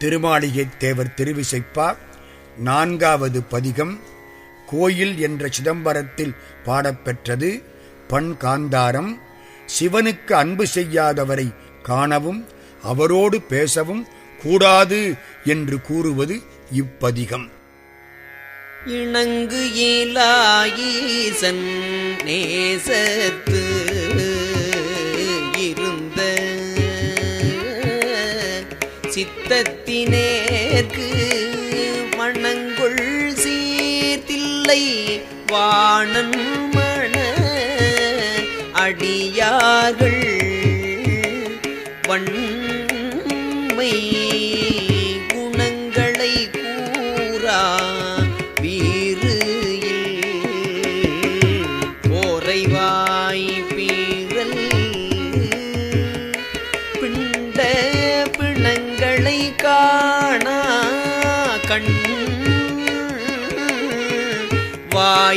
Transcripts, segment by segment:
திருமாளிகை தேவர் திருவிசைப்பா. நான்காவது பதிகம் கோயில் என்ற சிதம்பரத்தில் பாடப்பெற்றது பண் காந்தாரம் சிவனுக்கு அன்பு செய்யாதவரை காணவும் அவரோடு பேசவும் கூடாது என்று கூறுவது இப்பதிகம். இணங்கு இலாயீசன் நேசத்து சித்தத்தினேற்கு மணங்கொள் சீர்தில்லை வாணன் மண அடியார்கள் வன்மை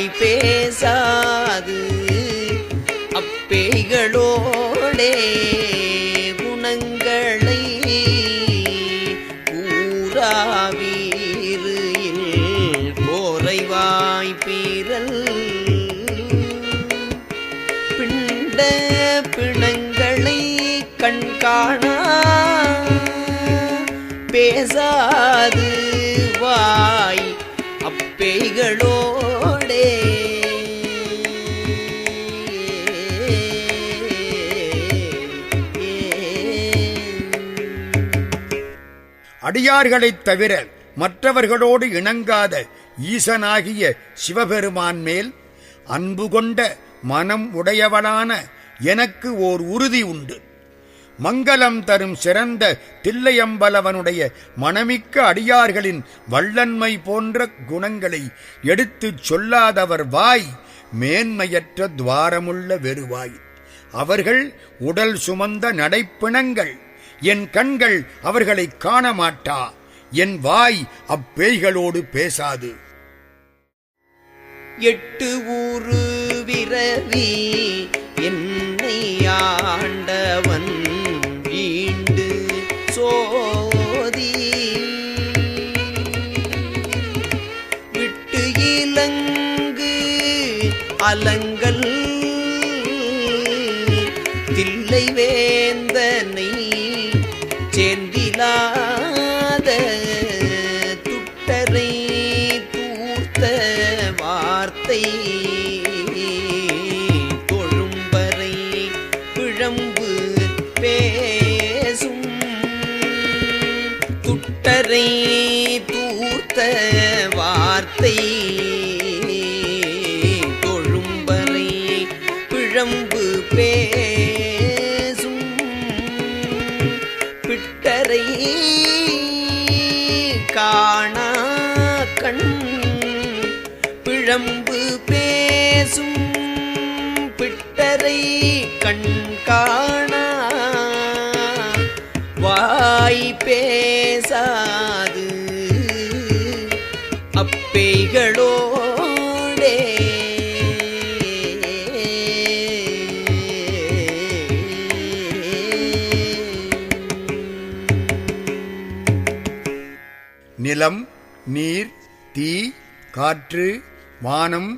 வாய் பேசாது. அப்பேய்களோடே குணங்களை கூறாவீரு போரைவாய் வாய்ப்பீரல் பிண்ட பிணங்களை கண்காணா. பேசாது வாய் அப்பேய்களோ அடியார்களைத் தவிர மற்றவர்களோடு இணங்காத ஈசனாகிய சிவபெருமான் மேல் அன்பு கொண்ட மனம் உடையவனான எனக்கு ஓர் உறுதி உண்டு. மங்களம் தரும் சிறந்த தில்லையம்பலவனுடைய மனமிக்க அடியார்களின் வள்ளன்மை போன்ற குணங்களை எடுத்துச் சொல்லாதவர் வாய் மேன்மையற்ற துவாரமுள்ள வெறுவாய். அவர்கள் உடல் சுமந்த நடைப்பிணங்கள் என் கண்கள் அவர்களை காண மாட்டா என் வாய் அப்பேய்களோடு பேசாது. எட்டு ஊரு விரவி பிட்டரை கண் காணா வாய் பேசாது. அப்பேய்களோடே நிலம் நீர் தீ காற்று வானம்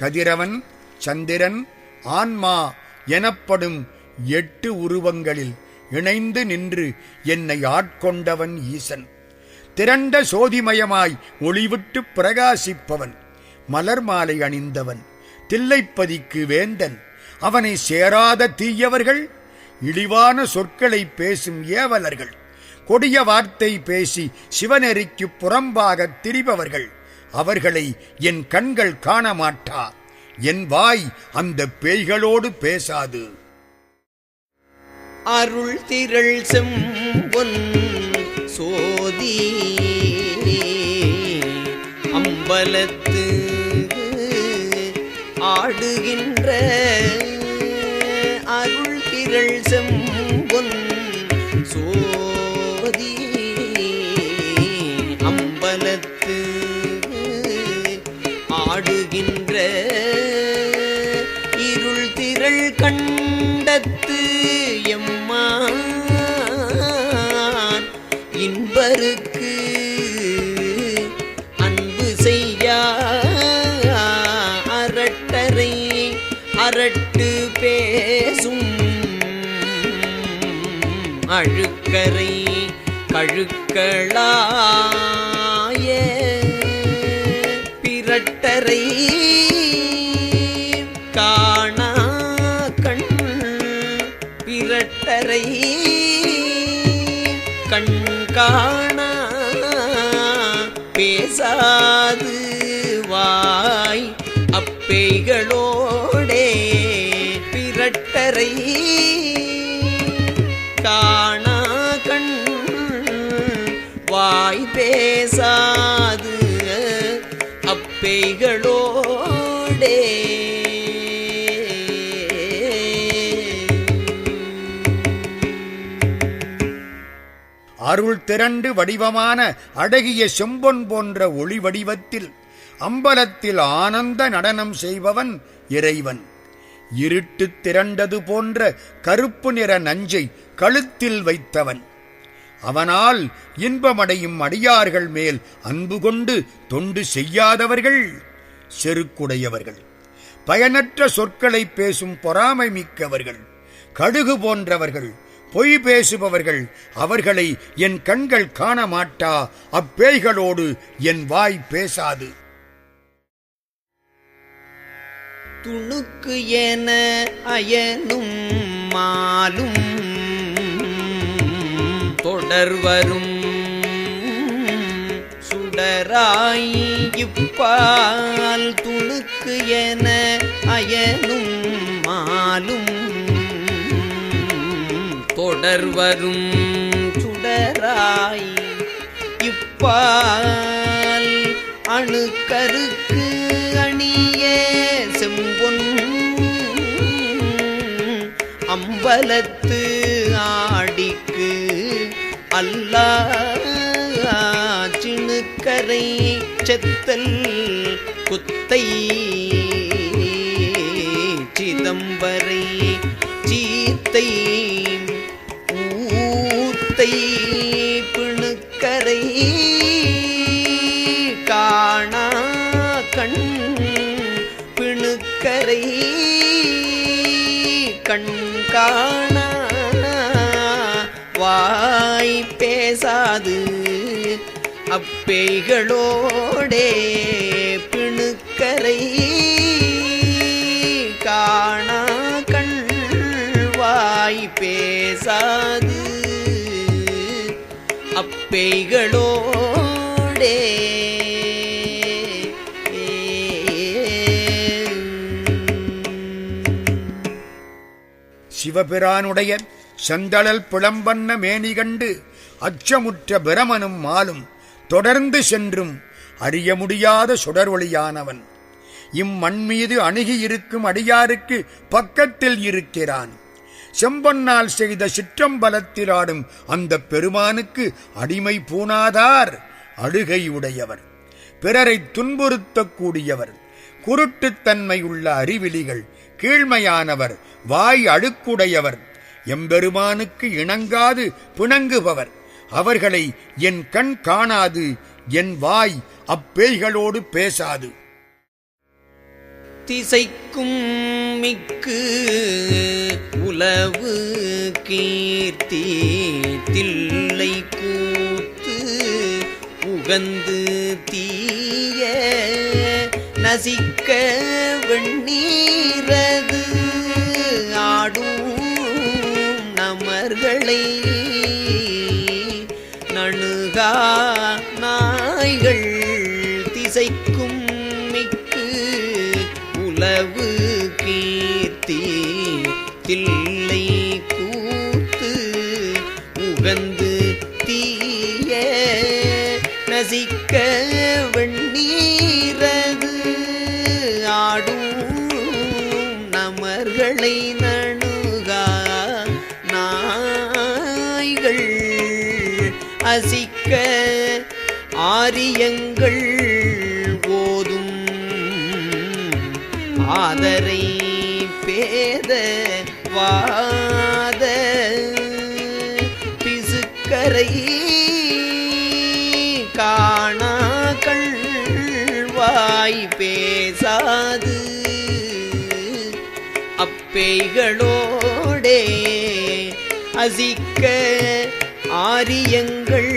கதிரவன் சந்திரன் ஆன்மா எனப்படும் எட்டு உருவங்களில் இணைந்து நின்று என்னை ஆட்கொண்டவன் ஈசன். திரண்ட சோதிமயமாய் ஒளிவிட்டு பிரகாசிப்பவன். மலர் மாலை அணிந்தவன். தில்லைப்பதிக்கு வேந்தன். அவனை சேராத தீயவர்கள் இழிவான சொற்களை பேசும் ஏவலர்கள். கொடிய வார்த்தை பேசி சிவநெறிக்கு புறம்பாக திரிபவர்கள். அவர்களை என் கண்கள் காண மாட்டா என் வாய் அந்த பேய்களோடு பேசாது. அருள் திரள் செம்பொன் சோதி அம்பலத்து ஆடுகின்ற அருள் திரள் செம்பொன் சோதி அழுக்கரை கழுக்களாய. பிரட்டரை காணா கண். பிரட்டரை கண் காணா பேசாது வாய். அப்பேய்களோடே பிரட்டரை பேசாது அப்பைகளோடே. அருள் திரண்டு வடிவமான அழகிய செம்பொன் போன்ற ஒளி வடிவத்தில் அம்பலத்தில் ஆனந்த நடனம் செய்பவன் இறைவன். இருட்டு திரண்டது போன்ற கருப்பு நிற நஞ்சை கழுத்தில் வைத்தவன். அவனால் இன்பமடையும் அடியார்கள் மேல் அன்பு கொண்டு தொண்டு செய்யாதவர்கள் செருக்குடையவர்கள். பயனற்ற சொற்களை பேசும் பொறாமை மிக்கவர்கள் கடுகு போன்றவர்கள் பொய் பேசுபவர்கள் அவர்களை என் கண்கள் காண மாட்டா அப்பேய்களோடு என் வாய் பேசாது. துணுக்கு என அயனும் மாலும் தொடர்வரும். சுடராய் இப்பால் துணுக்கு என அயனும் மாலும். தொடர் வரும் சுடராய் இப்பால் அணுக்கருக்கு அணிய செம்பொன். அம்பலத்து அல்லா சிணுக்கரை செத்தல் குத்தை சிதம்பரை சீத்தை ஊத்தை பிணுக்கரை காணா கண் பிணுக்கரை கண் காண வா பேசாது. அப்பேய்களோடே பிணுக்கரை காணா கண்வாய் பேசாது. அப்பேய்களோடே சிவபிரானுடைய செந்தழல் பிளம்பண்ண மேனி கண்டு அச்சமுற்ற பிரமனும் மாலும் தொடர்ந்து சென்றும் அறிய முடியாத சுடரொளியானவன் இம்மண் மீது அணுகியிருக்கும் அடியாருக்கு பக்கத்தில் இருக்கிறான். செம்பொன்னால் செய்த சிற்றம்பலத்திலாடும் அந்த பெருமானுக்கு அடிமை பூணாதார் அழுகை உடையவர். பிறரை துன்புறுத்தக்கூடியவர் குருட்டுத்தன்மை உள்ள அறிவிலிகள் கீழ்மையானவர் வாய் அழுக்குடையவர். எம்பெருமானுக்கு இணங்காது பிணங்குபவர். அவர்களை என் கண் காணாது என் வாய் அப்பேய்களோடு பேசாது. திசைக்கும் மிக்கு உலவு கீர்த்தி தில்லை கூத்து உகந்து தீய நசிக்க வெண்ணீரது நாய்கள் திசைக்கும் மிக்கு உளவு கீர்த்தி தில்லை பதியங்கள் ஓதும். ஆதரை பேத வாத பிசுக்கரை காணா கள்வாய் பேசாது. அப்பேய்களோடே அசிக்க ஆரியங்கள்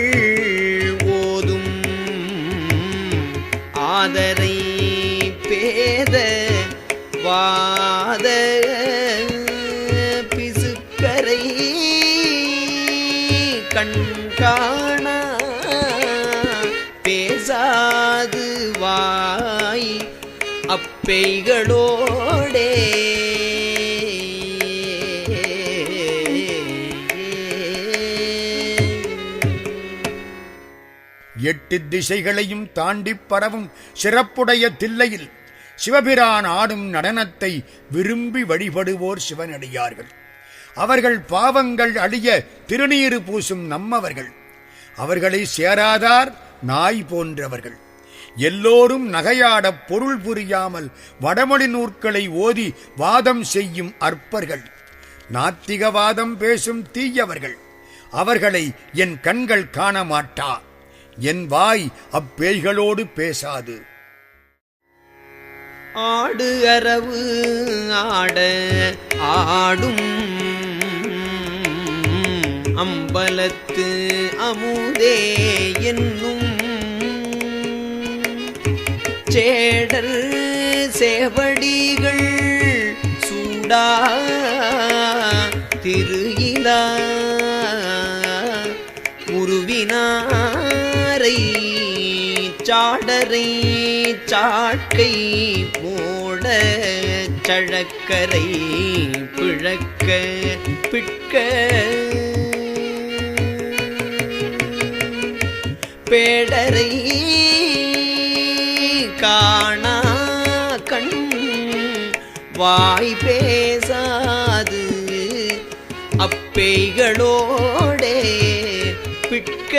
மாதரை பேத வாத பிசுக்கரை கண்காண பேசாது வாய் அப்பெய்களோடே எட்டு திசைகளையும் தாண்டிப் பரவும் சிறப்புடைய தில்லையில் சிவபிரான் ஆடும் நடனத்தை விரும்பி வழிபடுவோர் சிவனடியார்கள். அவர்கள் பாவங்கள் அழிய திருநீறு பூசும் நம்மவர்கள். அவர்களை சேராதார் நாய் போன்றவர்கள். எல்லோரும் நகையாடப் பொருள் புரியாமல் வடமொழி நூற்களை ஓதி வாதம் செய்யும் அற்பர்கள். நாத்திகவாதம் பேசும் தீயவர்கள். அவர்களை என் கண்கள் காண மாட்டா என் வாய் அப்பேய்களோடு பேசாது. ஆடு அரவு ஆட ஆடும். அம்பலத்து அமுதே என்னும். சேடர் சேவடிகள் சூடா திருயிலா உருவினா சாடரை சாடரை சாட்கை போட சழக்கரை பிழக்க பிட்க. பேடரை காணா கண் வாய் பேசாது அப்பேய்களோடே பிட்க.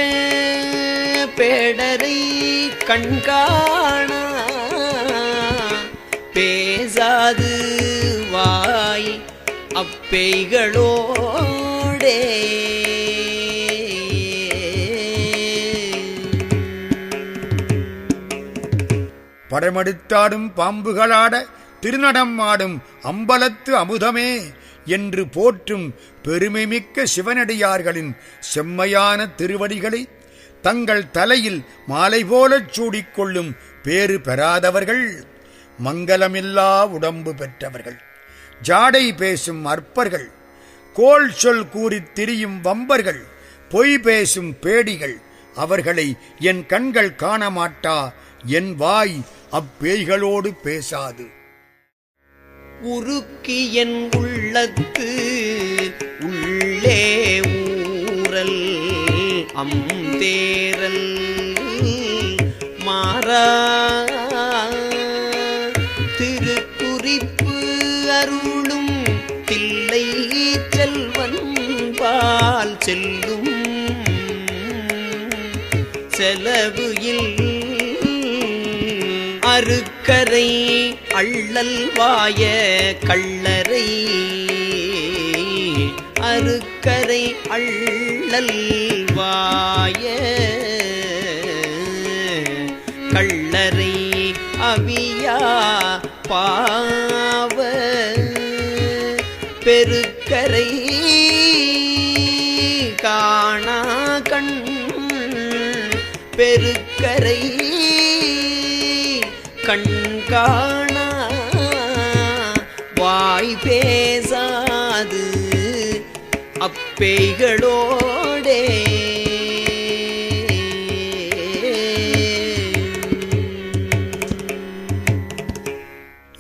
பேடரை கண்காணா. பேசாது வாய் அப்பேய்களோடே படமெடுத்தாடும் பாம்புகளாட திருநடம் ஆடும் அம்பலத்து அமுதமே என்று போற்றும் பெருமைமிக்க சிவனடியார்களின் செம்மையான திருவடிகளை தங்கள் தலையில் மாலை போலச் சூடிக்கொள்ளும் பேறு பெறாதவர்கள் மங்கலமில்லா உடம்பு பெற்றவர்கள் ஜாடை பேசும் அற்பர்கள் கோல் சொல் கூறித் திரியும் வம்பர்கள் பொய் பேசும் பேடிகள் அவர்களை என் கண்கள் காண மாட்டா என் வாய் அப்பேய்களோடு பேசாது. உருக்கி என் உள்ளத்து உள்ளே ஊரல் அம்தேரல் மாறா. திருக்குறிப்பு அருளும் தில்லை செல்வன் பால் செல்லும் செலவு இல் அருக்கரை அள்ளல் வாய கள்ளரை. அருக்கரை அள்ளல் வாய கள்ளரை அவியா பாவ பெருக்கரை காணா கண் பெருக்கரை கண் காணா. வாய் பேசாது அப்பேய்களோடே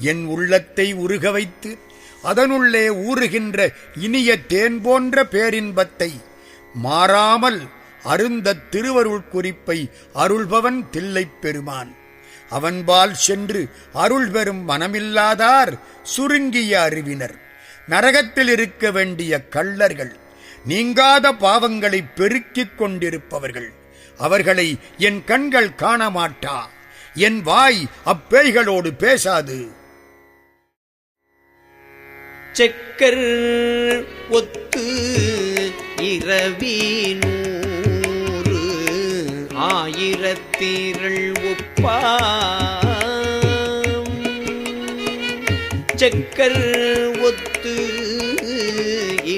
என் உள்ளத்தை உருக வைத்து அதனுள்ளே ஊறுகின்ற இனிய தேன் போன்ற பேரின்பத்தை மாறாமல் அருந்தத் திருவருள் குறிப்பை அருள்பவன் தில்லைப் பெருமான். அவன்பால் சென்று அருள் பெறும் மனமில்லாதார் சுருங்கிய அறிவினர். நரகத்தில் இருக்க வேண்டிய கள்ளர்கள் நீங்காத பாவங்களை பெருக்கிக் கொண்டிருப்பவர்கள். அவர்களை என் கண்கள் காண மாட்டா என் வாய் அப்பேய்களோடு பேசாது. செக்கர் ஒத்து இரவி நூறு. ஆயிரத்திரள் ஒப்பார் செக்கர் ஒத்து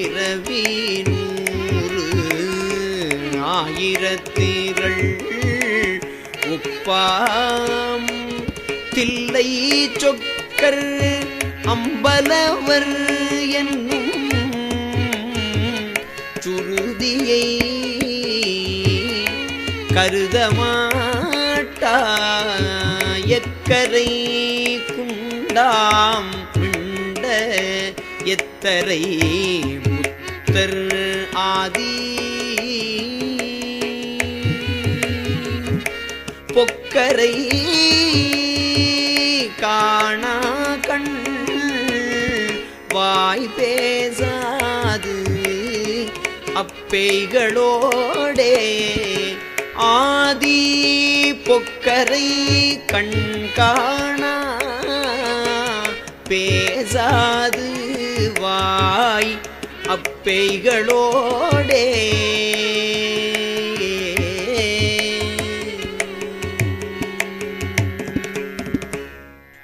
இரவி நூறு. ஆயிரத்திரள் உப்பாம் தில்லை சொக்கர் அம்பலவர் என்னும் சுருதியை கருதமாட்டா எக்கரை குண்டாம் பிண்ட எத்தரை புத்தர் ஆதி. பொக்கரை காணா வாய் பேசாது. அப்பேய்களோடே ஆதி பொக்கரை கண் காணா பேசாது வாய் அப்பேய்களோடே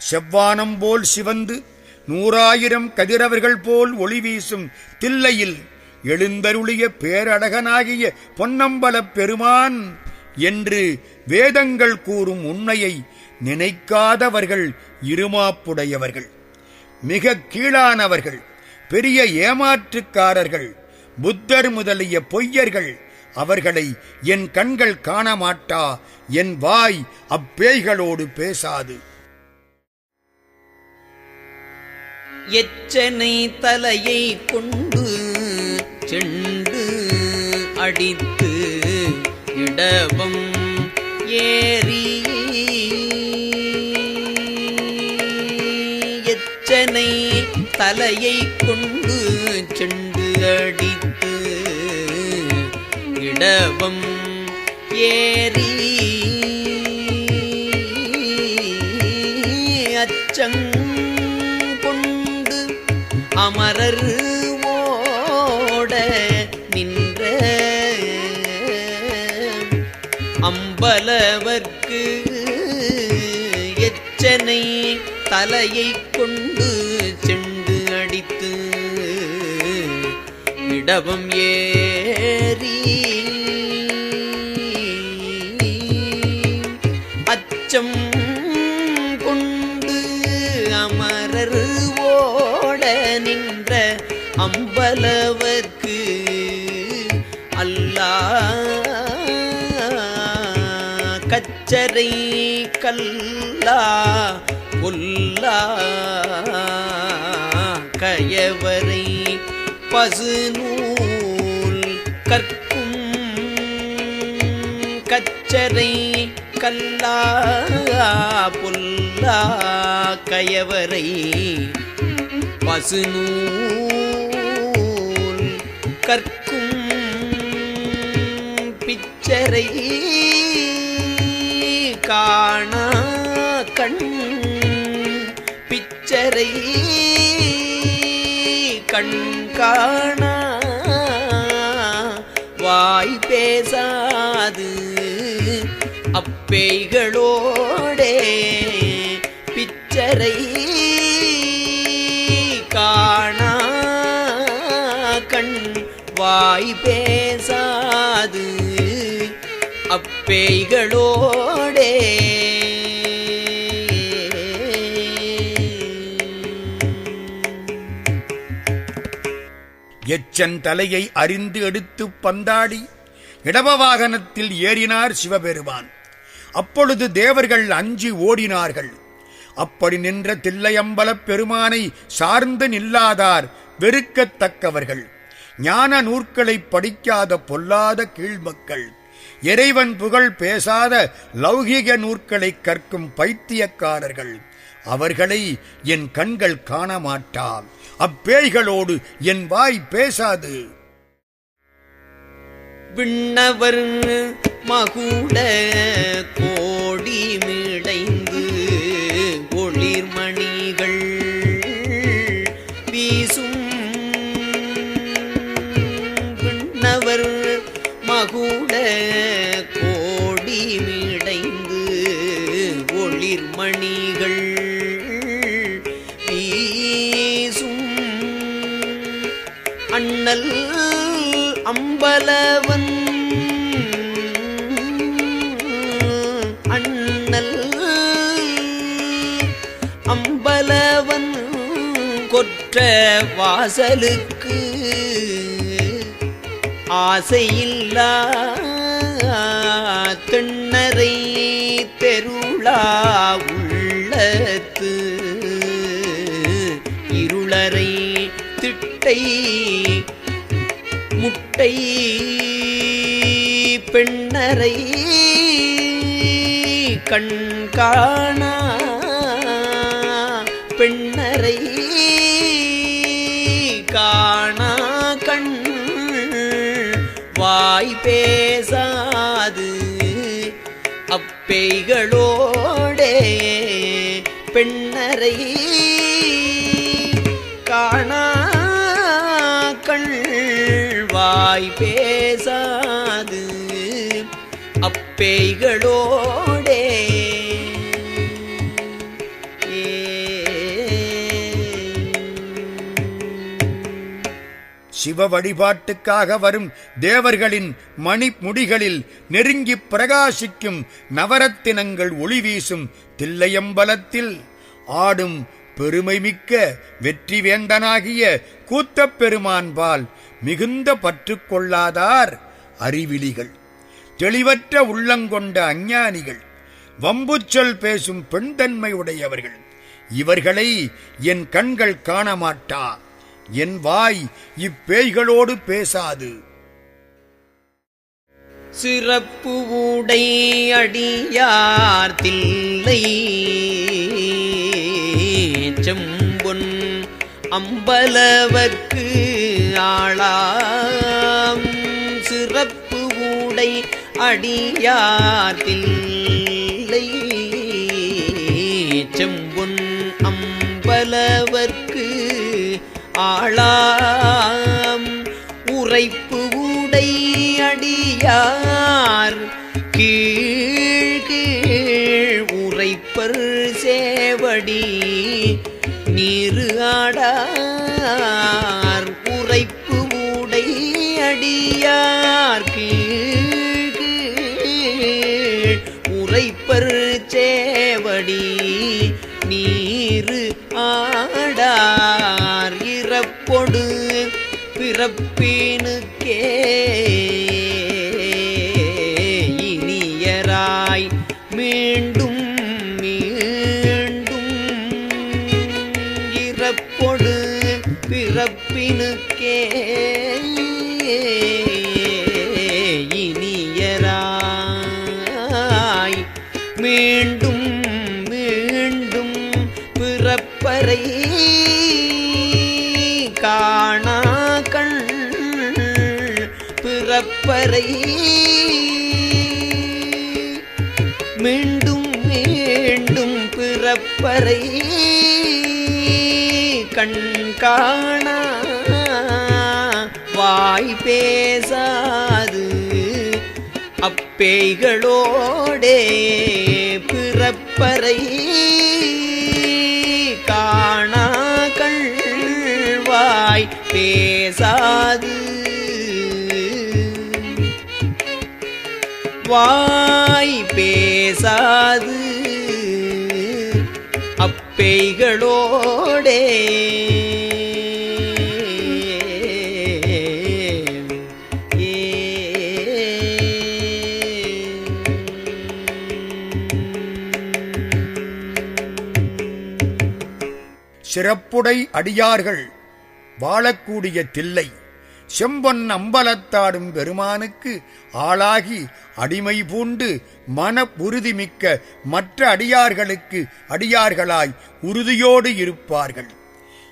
செவ்வானம் போல் சிவந்து நூறாயிரம் கதிரவர்கள் போல் ஒளி வீசும் தில்லையில் எழுந்தருளிய பேரழகனாகிய பொன்னம்பலப் பெருமான் என்று வேதங்கள் கூறும் உண்மையை நினைக்காதவர்கள் இருமாப்புடையவர்கள். மிக கீழானவர்கள் பெரிய ஏமாற்றுக்காரர்கள் புத்தர் முதலிய பொய்யர்கள் அவர்களை என் கண்கள் காணமாட்டா என் வாய் அப்பேய்களோடு பேசாது. எச்சனை தலையை கொண்டு செண்டு அடித்து இடவம் ஏறி. எச்சனை தலையை கொண்டு செண்டு அடித்து இடவம் ஏறி. பலவர்க்கு எச்சனை தலையை கொண்டு செண்டு அடித்து இடவம் ஏறி. அச்சம் கொண்டு அமரர் ஓட நின்ற அம்பலவர்க்கு அல்லா அச்சரை கல்லா கொல்லா கயவரை பசுநூல் கற்கும் கச்சரை கல்லா புல்லா கயவரை பசுநூல் கற்கும் பிச்சரை காண கண் பிச்சரை கண் காண. வாய் பேசாது அப்பேய்களோடே பிச்சரை காண கண் வாய் பே பேய்களோடே. எச்சன் தலையை அறிந்து எடுத்து பந்தாடி இடப வாகனத்தில் ஏறினார் சிவபெருமான். அப்பொழுது தேவர்கள் அஞ்சி ஓடினார்கள். அப்படி நின்ற தில்லையம்பலப் பெருமானை சார்ந்து நில்லாதார் வெறுக்கத்தக்கவர்கள். ஞான நூற்களை படிக்காத பொல்லாத கீழ்மக்கள். இறைவன் புகழ் பேசாத லௌகிக நூற்களை கற்கும் பைத்தியக்காரர்கள். அவர்களை என் கண்கள் காண மாட்டா அப்பேய்களோடு என் வாய் பேசாது. விண்ணவர் மகுட கோடி மீ பலவன் அண்ணல் அம்பலவன் கொற்ற வாசலுக்கு ஆசையில்லா திண்ணரை தெருளா உள்ளத்து இருளரை திட்டை பெட்டை பெண்ணரை கண்காணா பெண்ணரை காணா கண் வாய் பேசாது. அப்பெய்களோடே பெண்ணரை காணா வாய் பேசாது அப்பேய்களோடே. சிவ வழிபாட்டுக்காக வரும் தேவர்களின் மணிமுடிகளில் நெருங்கி நெருங்கிப் பிரகாசிக்கும் நவரத்தினங்கள் ஒளி வீசும் தில்லையம்பலத்தில் ஆடும் பெருமை மிக்க வெற்றி வேந்தனாகிய கூத்தப் பெருமான்பால் மிகுந்த பற்று கொள்ளாதார் அறிவிலிகள் தெளிவற்ற உள்ளங்கொண்ட அஞ்ஞானிகள் வம்புச்சொல் பேசும் பெண்தன்மை உடையவர்கள் இவர்களை என் கண்கள் காணமாட்டா என் வாய் இப்பேய்களோடு பேசாது. சிறப்பு ஊடை அடியார்த்தில்லை செம்பொன் அம்பலவர்க்கு ஆளாம். சிறப்பு ஊடை அடியாத்தில்லை செம்பொன் அம்பலவர்க்கு ஆளாம். உரைப்பு ஊடை அடியார். கீழ் கீழ் உரைப்பர் சேவடி. நீரு ஆடா. ஆடி நீரு ஆடார் இறப்பொடு பிறப்பினுக்கே. மீண்டும் மீண்டும் பிறப்பறை. கண் காணா வாய் பேசாது. அப்பேய்களோடே பிறப்பறை. வாய் பேசாது. அப்பேய்களோடே சிறப்புடை அடியார்கள் வாழக்கூடிய தில்லை. செம்பொன் அம்பலத்தாடும் பெருமானுக்கு ஆளாகி அடிமை பூண்டு மன உறுதிமிக்க மற்ற அடியார்களுக்கு அடியார்களாய் உறுதியோடு இருப்பார்கள்.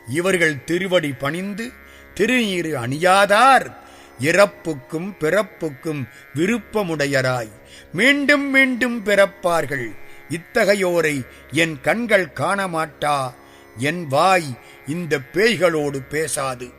இவர்கள் திருவடி பணிந்து திருநீறு அணியாதார். இறப்புக்கும் பிறப்புக்கும் விருப்பமுடையராய். மீண்டும் மீண்டும் பிறப்பார்கள். இத்தகையோரை என் கண்கள் காணமாட்டா? என் வாய் இந்த பேய்களோடு பேசாது.